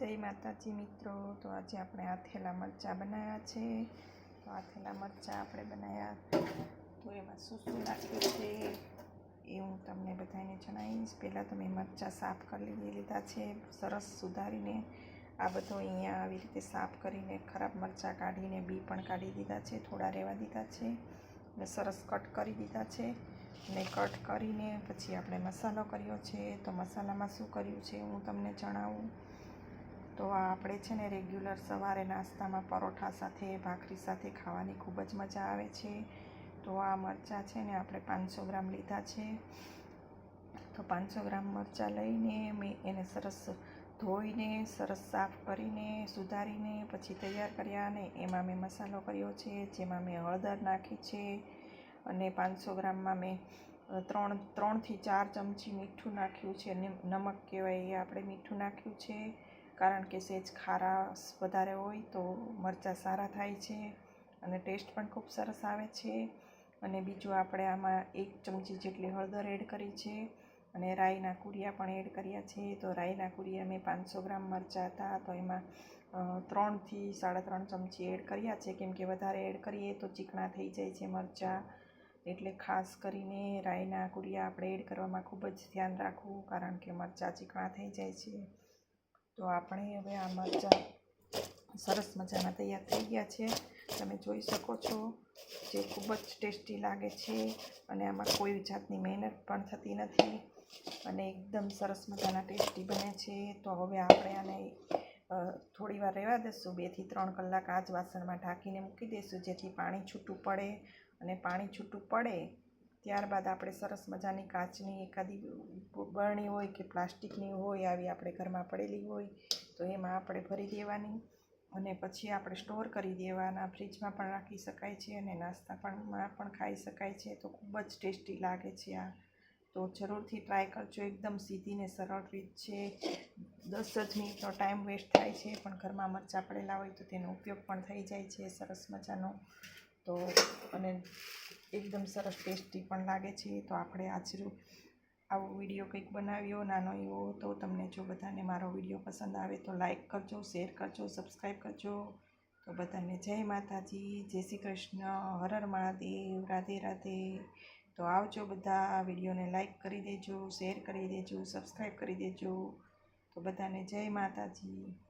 જય માતાજી મિત્રો. તો આજે આપણે આથેલા મરચાં બનાવ્યા છે. તો આથેલા મરચાં આપણે બનાવ્યા તો એમાં શું શું નાખ્યું છે એ હું તમને બધાને જણાવીશ. પહેલાં તો મેં મરચાં સાફ કરી લીધા છે સરસ સુધારીને. આ બધો અહીંયા આવી રીતે સાફ કરીને ખરાબ મરચાં કાઢીને બી પણ કાઢી દીધા છે, થોડા રહેવા દીધા છે. અને સરસ કટ કરી દીધા છે. ને કટ કરીને પછી આપણે મસાલો કર્યો છે. તો મસાલામાં શું કર્યું છે હું તમને જણાવું. તો આ આપણે છે ને રેગ્યુલર સવારે નાસ્તામાં પરોઠા સાથે, ભાખરી સાથે ખાવાની ખૂબ જ મજા આવે છે. તો આ મરચાં છે ને આપણે પાંચસો ગ્રામ લીધા છે. તો પાંચસો ગ્રામ મરચાં લઈને મેં એને સરસ ધોઈને, સરસ સાફ કરીને, સુધારીને પછી તૈયાર કર્યા અને એમાં મેં મસાલો કર્યો છે, જેમાં મેં હળદર નાખી છે અને પાંચસો ગ્રામમાં મેં ત્રણ, ત્રણથી ચાર ચમચી મીઠું નાખ્યું છે. અને નમક કહેવાય એ આપણે મીઠું નાખ્યું છે. કારણ કે સેજ ખારા વધારે હોય તો મરચાં સારા થાય છે અને ટેસ્ટ પણ ખૂબ સરસ આવે છે. અને બીજું આપણે આમાં એક ચમચી જેટલી હળદર એડ કરી છે અને રાઈના કુરિયા પણ એડ કર્યા છે. તો રાઈના કુરિયા મેં પાંચસો ગ્રામ મરચાં હતા તો એમાં ત્રણથી સાડા ત્રણ ચમચી એડ કર્યા છે. કેમ કે વધારે એડ કરીએ તો ચીકણા થઈ જાય છે મરચાં. એટલે ખાસ કરીને રાઈના કુરિયા આપણે એડ કરવામાં ખૂબ જ ધ્યાન રાખવું કારણ કે મરચાં ચીકણા થઈ જાય છે. તો આપણે હવે આ મરચાં સરસ મજાના તૈયાર થઈ ગયા છે. તમે જોઈ શકો છો જે ખૂબ જ ટેસ્ટી લાગે છે અને આમાં કોઈ જાતની મહેનત પણ થતી નથી અને એકદમ સરસ મજાના ટેસ્ટી બને છે. તો હવે આપણે આને થોડી વાર રહેવા દઈશું. બેથી ત્રણ કલાક આ જ વાસણમાં ઢાંકીને મૂકી દઈશું જેથી પાણી છૂટું પડે અને પાણી છૂટું પડે ત્યારબાદ આપણે સરસ મજાની કાચની એકાદી બરણી હોય કે પ્લાસ્ટિકની હોય, આવી આપણે ઘરમાં પડેલી હોય, તો એમાં આપણે ભરી દેવાની અને પછી આપણે સ્ટોર કરી દેવાના. ફ્રીજમાં પણ રાખી શકાય છે અને નાસ્તા પણમાં પણ ખાઈ શકાય છે. તો ખૂબ જ ટેસ્ટી લાગે છે આ. તો જરૂરથી ટ્રાય કરજો. એકદમ સીધી ને સરળ રીત છે. દસ જ મિનિટનો ટાઈમ વેસ્ટ થાય છે, પણ ઘરમાં મરચાં પડેલા હોય તો તેનો ઉપયોગ પણ થઈ જાય છે. સરસ મજાનો. તો, અને એકદમ સરસ ટેસ્ટી પણ લાગે છે. તો આપણે આજનું આવો વીડિયો કંઈક બનાવ્યો, નાનો એવો તો તમને જો બધાને મારો વીડિયો પસંદ આવે તો લાઇક કરજો, શેર કરજો, સબસ્ક્રાઈબ કરજો. તો બધાને જય માતાજી, જય શ્રી કૃષ્ણ, હર હર મહાદેવ, રાધે રાધે. તો આવજો બધા વિડીયોને લાઇક કરી દેજો, શેર કરી દેજો, સબસ્ક્રાઈબ કરી દેજો. તો બધાને જય માતાજી.